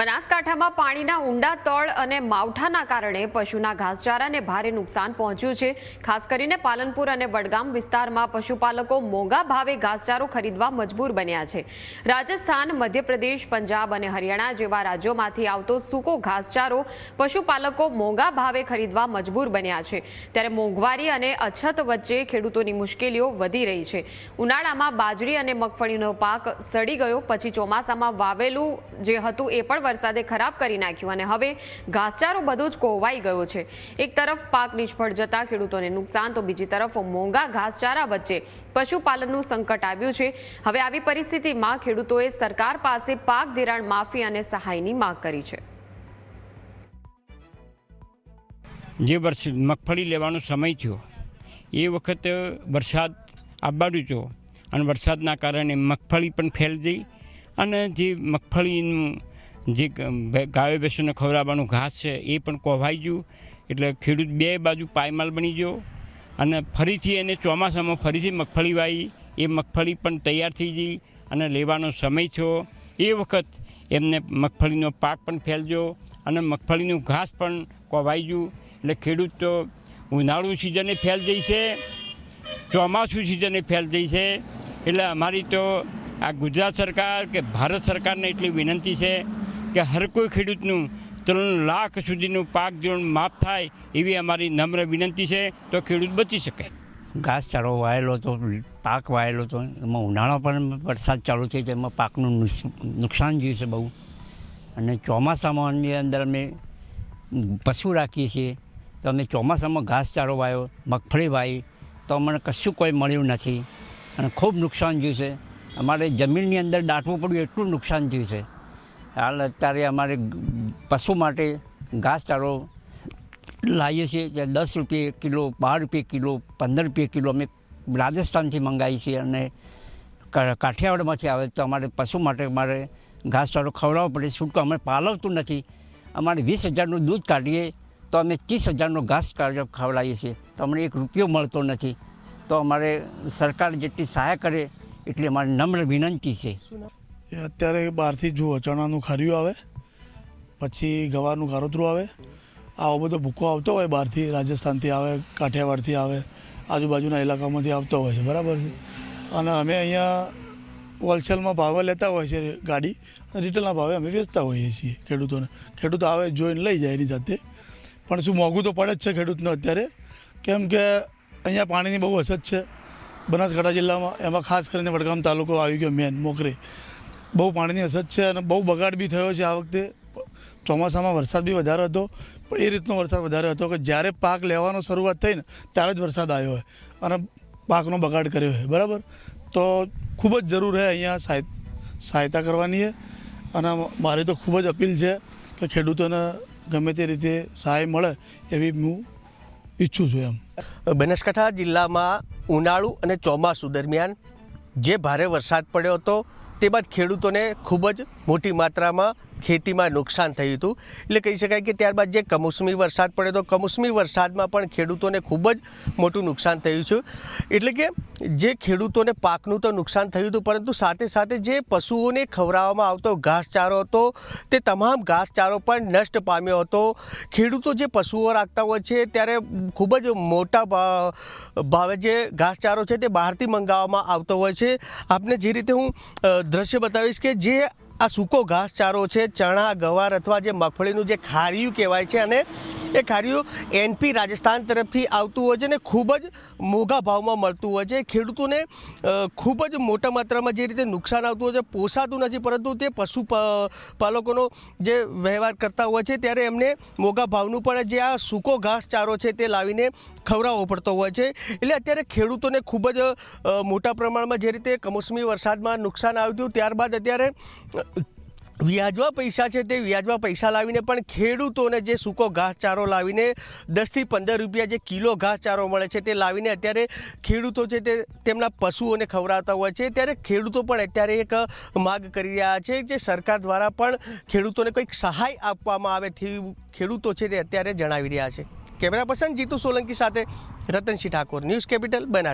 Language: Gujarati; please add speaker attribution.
Speaker 1: બનાસકાંઠામાં પાણીના ઊંડા તળ અને માવઠાના કારણે પશુના ઘાસચારાને ભારે નુકસાન પહોંચ્યું છે. ખાસ કરીને પાલનપુર અને વડગામ વિસ્તારમાં પશુપાલકો મોંઘા ભાવે ઘાસચારો ખરીદવા મજબૂર બન્યા છે. રાજસ્થાન, મધ્યપ્રદેશ, પંજાબ અને હરિયાણા જેવા રાજ્યોમાંથી આવતો સૂકો ઘાસચારો પશુપાલકો મોંઘા ભાવે ખરીદવા મજબૂર બન્યા છે. ત્યારે મોંઘવારી અને અછત વચ્ચે ખેડૂતોની મુશ્કેલીઓ વધી રહી છે. ઉનાળામાં બાજરી અને મગફળીનો પાક સડી ગયો, પછી ચોમાસામાં વાવેલું જે હતું એ પણ વરસાદે ખરાબ કરી નાખ્યું અને હવે ઘાસચારો બધો જ કોહવાઈ ગયો છે. એક તરફ પાક નિષ્ફળ જતા ખેડૂતોને નુકસાન, તો બીજી તરફ મોંઘા ઘાસચારા વચ્ચે પશુપાલનનું સંકટ આવ્યું છે. હવે આવી પરિસ્થિતિમાં ખેડૂતોએ સરકાર પાસે પાક ધિરાણ માફી અને સહાયની માંગ કરી છે.
Speaker 2: જે વર્ષ મગફળી લેવાનો સમય થયો, એ વખત વરસાદ આવવાનું હતો અને વરસાદના કારણે મગફળી પણ ફેલ જઈ અને જે મગફળીનું જે ગાયો ભેંસોને ખવડાવવાનું ઘાસ છે, એ પણ કોવાઈ ગયું. એટલે ખેડૂત બે બાજુ પાયમાલ બની ગયો અને ફરીથી એને ચોમાસામાં ફરીથી મગફળી વાવી. એ મગફળી પણ તૈયાર થઈ ગઈ અને લેવાનો સમય થયો. એ વખત એમને મગફળીનો પાક પણ ફેલજો અને મગફળીનું ઘાસ પણ કોવાઈ ગયું. એટલે ખેડૂત તો ઉનાળુ સિઝને ફેલ જઈ છે, ચોમાસું સિઝને ફેલ જઈ છે. એટલે અમારી તો આ ગુજરાત સરકાર કે ભારત સરકારને એટલી વિનંતી છે કે હર કોઈ ખેડૂતનું ત્રણ લાખ સુધીનું પાક ધોરણ માફ થાય એવી અમારી નમ્ર વિનંતી છે, તો ખેડૂત બચી શકે.
Speaker 3: ઘાસચારો વાયેલો હતો પાક વાયેલો હતો એમાં ઉનાળો પણ વરસાદ ચાલુ છે એમાં પાકનું નુકસાન જોયું છે બહુ. અને ચોમાસામાંની અંદર અમે પશુ રાખીએ છીએ, તો અમે ચોમાસામાં ઘાસચારો વાયો, મગફળી વાવી તો અમને કશું કોઈ મળ્યું નથી. અને ખૂબ નુકસાન થયું છે, અમારે જમીનની અંદર દાટવું પડ્યું, એટલું નુકસાન થયું છે. હાલ અત્યારે અમારે પશુ માટે ઘાસચારો લાવીએ છીએ, જે દસ રૂપિયે કિલો, બાર રૂપિયે કિલો, પંદર રૂપિયે કિલો અમે રાજસ્થાનથી મંગાવીએ છીએ અને કાઠિયાવાડમાંથી આવે તો અમારે પશુ માટે અમારે ઘાસચારો ખવડાવવો પડે. છૂટકો અમે પાલવતું નથી. અમારે વીસ હજારનું દૂધ કાઢીએ તો અમે ત્રીસ હજારનો ઘાસ ખવડાવીએ છીએ. તો અમને એક રૂપિયો મળતો નથી. તો અમારે સરકાર જેટલી સહાય કરે એટલી અમારી નમ્ર વિનંતી છે.
Speaker 4: એ અત્યારે બહારથી જુઓ, ચણાનું ખાર્યું આવે, પછી ગવારનું ખારોતરું આવે. આવો બધો ભૂકો આવતો હોય બહારથી, રાજસ્થાનથી આવે, કાઠિયાવાડથી આવે, આજુબાજુના ઇલાકામાંથી આવતો હોય છે, બરાબર છે? અને અમે અહીંયા હોલસેલમાં ભાવે લેતા હોય છે ગાડી રિટેલના ભાવે અમે વેચતા હોઈએ છીએ ખેડૂતોને. ખેડૂત આવે જોઈને લઈ જાય એની જાતે. પણ શું મોંઘું તો પડે જ છે ખેડૂતને અત્યારે? કેમ કે અહીંયા પાણીની બહુ અછત છે. બનાસકાંઠા જિલ્લામાં, એમાં ખાસ કરીને વડગામ તાલુકો આવી ગયો મેન મોકરે બહુ પાણીની અછત છે અને બહુ બગાડ બી થયો છે આ વખતે. ચોમાસામાં વરસાદ બી વધારે હતો, પણ એ રીતનો વરસાદ વધારે હતો કે જ્યારે પાક લેવાનો શરૂઆત થઈ ને ત્યારે જ વરસાદ આવ્યો હોય અને પાકનો બગાડ કર્યો હોય, બરાબર? તો ખૂબ જ જરૂર છે અહીંયા સહાય સહાયતા કરવાની છે અને મારી તો ખૂબ જ અપીલ છે કે ખેડૂતોને ગમે તે રીતે સહાય મળે એવી હું ઈચ્છું છું એમ.
Speaker 5: બનાસકાંઠા જિલ્લામાં ઉનાળુ અને ચોમાસું દરમિયાન જે ભારે વરસાદ પડ્યો હતો તે બાદ ખેડૂતોને ખૂબ જ મોટી માત્રામાં ખેતીમાં નુકસાન થયું હતું. એટલે કહી શકાય કે ત્યારબાદ જે કમોસમી વરસાદ પડ્યો તો કમોસમી વરસાદમાં પણ ખેડૂતોને ખૂબ જ મોટું નુકસાન થયું છે. એટલે કે જે ખેડૂતોને પાકનું તો નુકસાન થયું હતું, પરંતુ સાથે સાથે જે પશુઓને ખવડાવવામાં આવતો ઘાસચારો હતો, તે તમામ ઘાસચારો પણ નષ્ટ પામ્યો હતો. ખેડૂતો જે પશુઓ રાખતા હોય છે, ત્યારે ખૂબ જ મોટા ભાવે જે ઘાસચારો છે, તે બહારથી મંગાવવામાં આવતો હોય છે. આપને જે રીતે હું દ્રશ્ય બતાવીશ કે જે આ સૂકો ઘાસચારો છે, ચણા, ગવાર અથવા જે મગફળીનું જે ખારિયું કહેવાય છે અને એ ખારિયું એનપી રાજસ્થાન તરફથી આવતું હોય છે અને ખૂબ જ મોંઘા ભાવમાં મળતું હોય છે. ખેડૂતોને ખૂબ જ મોટા માત્રામાં જે રીતે નુકસાન આવતું હોય છે, પોસાતું નથી, પરંતુ તે પશુ પાલકોનો જે વ્યવહાર કરતા હોય છે, ત્યારે એમને મોંઘા ભાવનું પણ જે આ સૂકો ઘાસચારો છે તે લાવીને ખવડાવવો પડતો હોય છે. એટલે અત્યારે ખેડૂતોને ખૂબ જ મોટા પ્રમાણમાં જે રીતે કમોસમી વરસાદમાં નુકસાન આવ્યું હતું, ત્યારબાદ અત્યારે વ્યાજવા પૈસા છે તે વ્યાજવા પૈસા લાવીને પણ ખેડૂતોને જે સૂકો ઘાસચારો લાવીને દસથી પંદર રૂપિયા જે કિલો ઘાસચારો મળે છે તે લાવીને અત્યારે ખેડૂતો છે તે તેમના પશુઓને ખવડાવતા હોય છે. ત્યારે ખેડૂતો પણ અત્યારે એક માગ કરી રહ્યા છે જે સરકાર દ્વારા પણ ખેડૂતોને કંઈક સહાય આપવામાં આવે તેવી ખેડૂતો છે તે અત્યારે જણાવી રહ્યા છે. કેમેરા પર્સન જીતુ સોલંકી સાથે રતનસિંહ ઠાકોર, ન્યૂઝ કેપિટલ, બનાસ.